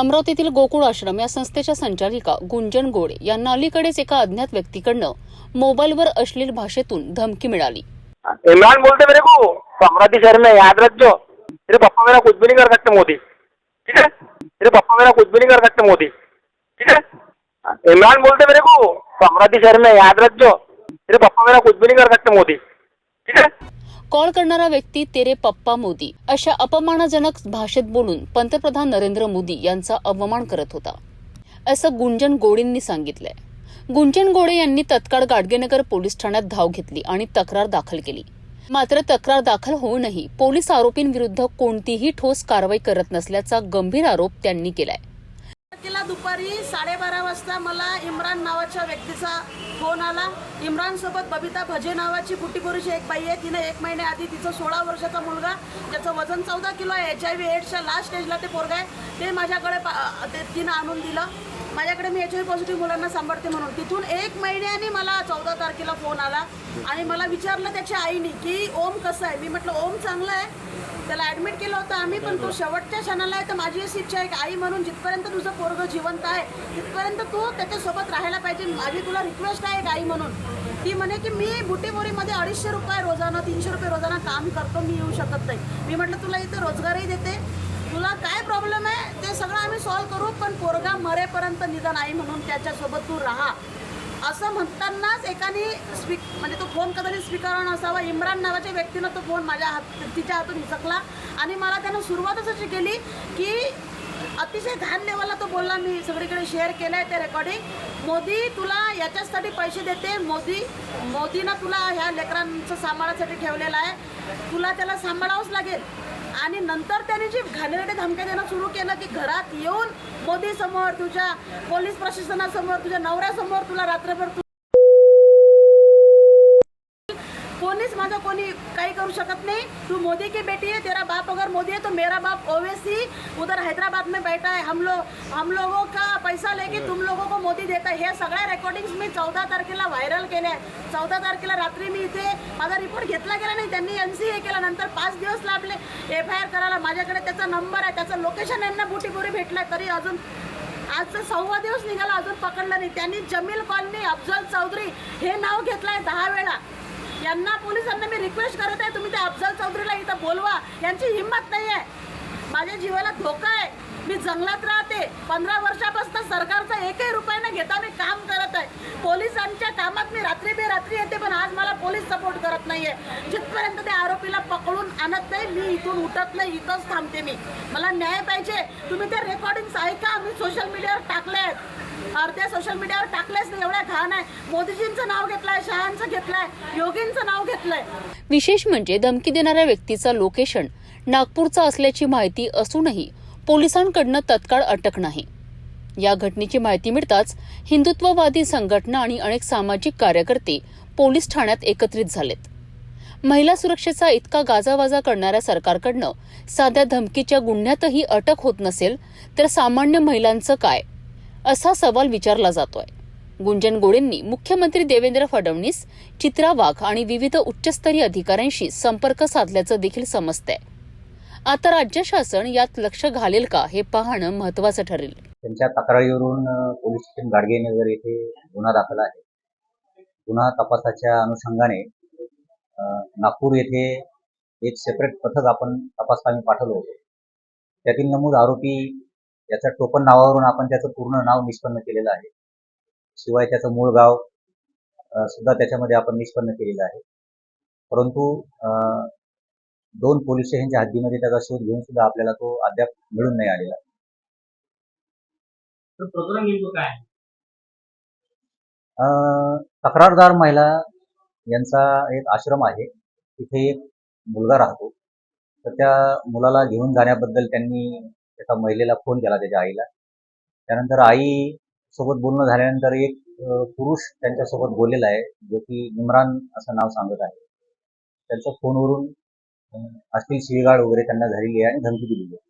अमरावतीतील गोकुळ आश्रम या संस्थेच्या संचालिका गुंजन गोडे यांना अलीकडेच एका अज्ञात व्यक्तीकडनं मोबाईलवर अश्लील भाषेतून धमकी मिळाली. इमरान बोलते मेरे को अमरावती शहर में याद रख जो तेरे पापा मेरा कुछ भी नहीं कर सकते मोदी. ठीक है? तेरे पापा मेरा कुछ भी नहीं कर सकते मोदी. ठीक है? इमरान बोलते मेरे को अमरावती शहर में याद रख जो तेरे पापा मेरा कुछ भी नहीं कर सकते मोदी. ठीक है? कॉल करणारा व्यक्ती तेरे पप्पा मोदी अशा अपमानजनक भाषेत बोलून पंतप्रधान नरेंद्र मोदी यांचा अवमान करत होता. असं गुंजन गोडेंनी सांगितलंय. गुंजन गोडे यांनी तत्काळ गाडगेनगर पोलीस ठाण्यात धाव घेतली आणि तक्रार दाखल केली. मात्र तक्रार दाखल होऊनही पोलीस आरोपींविरुद्ध कोणतीही ठोस कारवाई करत नसल्याचा गंभीर आरोप त्यांनी केलाय. दुपारी साडेबारा वाजता मला इम्रान नावाच्या व्यक्तीचा फोन आला. इम्रानसोबत बबिता भजे नावाची बुटीपुरीची एक बाई आहे. तिने एक महिन्याआधी तिचा सोळा वर्षाचा मुलगा ज्याचं वजन चौदा किलो आहे. एच आय व्ही एड्सच्या लास्ट स्टेजला ते पोरगा आहे. ते माझ्याकडे पा- ते तिनं आणून दिलं. माझ्याकडे मी एच आय पॉझिटिव्ह मुलांना सांभाळते म्हणून. तिथून एक महिन्याने मला चौदा तारखेला फोन आला आणि मला विचारलं त्याच्या आईने की ओम कसं आहे? मी म्हटलं ओम चांगलं आहे. त्याला ऍडमिट केलं होतं आम्ही पण तो शेवटच्या क्षणाला आहे तर माझी अशी इच्छा आहे की आई म्हणून जिथपर्यंत तुझं पोरग जिवंत आहे तिथपर्यंत तू त्याच्यासोबत राहायला पाहिजे. माझी तुला रिक्वेस्ट आहे एक आई म्हणून. ती म्हणे की मी बुटीबोरीमध्ये अडीचशे रुपये रोजानं तीनशे रुपये रोजानं काम करतो मी येऊ शकत नाही. मी म्हटलं तुला इथं रोजगारही देते तुला काय प्रॉब्लेम आहे? ते सगळं आम्ही सॉल्व्ह करू पण पोरगा मरेपर्यंत निदान आई म्हणून त्याच्यासोबत तू राहा. असं म्हणतानाच एकाने स्वी म्हणजे तो फोन कधी स्वीकारून असावा इम्रान नावाच्या व्यक्तीनं तो फोन माझ्या हात तिच्या हातून हिसकला आणि मला त्यानं सुरुवातच अशी केली की अतिशय घाण लेवलला तो बोलला मी सगळीकडे शेअर केलं आहे ते रेकॉर्डिंग मोदी तुला याच्याचसाठी पैसे देते. मोदी मोदीनं तुला ह्या लेकरांचं सांभाळासाठी ठेवलेलं आहे. तुला त्याला सांभाळावंच लागेल. आणि नंतर त्याने जी घाणेरडे धमक्या देणं सुरू केलं की घरात येऊन मोदी समोर तुझ्या पोलीस प्रशासनासमोर तुझ्या नवऱ्यासमोर तुला रात्रभर तू कोणीच माझं कोणी काही करू शकत नहीं तू मोदी की बेटी है तेरा बाप अगर मोदी है तो मेरा बाप ओवैसी उधर हैदराबाद में बैठा है हम लोग हम लोगों का पैसा लेके तुम लोगों को मोदी देता है हे सगळ्या रेकॉर्डिंग्स मी चौदा तारखेला व्हायरल केल्या आहे चौदा तारखेला रात्री मी इथे माझा रिपोर्ट घेतला गेला नाही त्यांनी एन सी ए केला नंतर पाच दिवस लागले एफ आय आर करायला माझ्याकडे त्याचा नंबर आहे त्याचं लोकेशन यांना बुटीपुरी भेटलं तरी अजून आजचा सव्वा दिवस निघाला अजून पकडलं नाही त्यांनी जमील कॉलनी अफजल चौधरी हे नाव घेतलंय दहा वेळा यांना पोलिसांना मी रिक्वेस्ट करत आहे तुम्ही त्या अफजल चौधरीला इथं बोलवा. यांची हिंमत नाही आहे माझ्या जीवाला धोका आहे. मी जंगलात राहते. पंधरा वर्षापासून सरकारचा एकही रुपया न घेता मी काम करत आहे. पोलिसांच्या कामात मी रात्री बेरात्री येते पण आज मला पोलीस सपोर्ट करत नाहीये. जिथपर्यंत त्या आरोपीला पकडून आणत नाही मी इथून उठत नाही. इथंच थांबते मी. मला न्याय पाहिजे. तुम्ही ते रेकॉर्डिंग्स ऐका. मी सोशल मीडियावर टाकले आहेत अर्ध्या सोशल मीडियावर टाकलंच नाही एवढ्या घाण आहे. मोदीजींचं नाव घेतलंय शहांचं घेतलंय योगींचं नाव घेतलंय. विशेष म्हणजे धमकी देणाऱ्या व्यक्तीचा लोकेशन नागपूरचा असल्याची माहिती असूनही पोलिसांकडनं तत्काळ अटक नाही. या घटनेची माहिती मिळताच हिंदुत्ववादी संघटना आणि अनेक सामाजिक कार्यकर्ते पोलीस ठाण्यात एकत्रित झालेत. महिला सुरक्षेचा इतका गाजावाजा करणाऱ्या सरकारकडनं साध्या धमकीच्या गुन्ह्यातही अटक होत नसेल तर सामान्य महिलांचं काय? असा सवाल विचारला जातोय. गुंजन गोडेंनी मुख्यमंत्री देवेंद्र फडणवीस चित्रा वाघ आणि विविध उच्चस्तरीय अधिकाऱ्यांशी संपर्क साधल्याचं देखील समजतंय. आता राज्य शासन यात लक्ष घालेल का हे पाहणं महत्वाचं ठरेल. त्यांच्या तक्रारीवरून पोलीस स्टेशन गाडगेनगर येथे गुन्हा दाखल आहे. गुन्हा तपासाच्या अनुषंगाने नागपूर येथे एक सेपरेट पथक आपण तपासकामी पाठवलं होतं. त्यातील नमूद आरोपी याच्या टोपण नावावरून आपण त्याचं पूर्ण नाव निष्पन्न केलेलं आहे. शिवाय त्याचं मूळ गाव सुद्धा त्याच्यामध्ये आपण निष्पन्न केलेलं आहे. परंतु दोन पोलीस स्टेशनच्या हद्दीमध्ये त्याचा शोध घेऊन सुद्धा आपल्याला तो अद्याप मिळून नाही आलेला. तक्रारदार महिला यांचा एक आश्रम आहे. तिथे एक मुलगा राहतो. तर त्या मुलाला घेऊन जाण्याबद्दल त्यांनी एका महिलेला फोन केला त्याच्या आईला. त्यानंतर आई सोबत बोलणं झाल्यानंतर एक पुरुष त्यांच्यासोबत बोललेला आहे जो की इम्रान असं नाव सांगत आहे. त्यांच्या फोनवरून अ, अश्लील शिवीगाळ वगैरे त्यांना झालेली आहे आणि धमकी दिलेली आहे.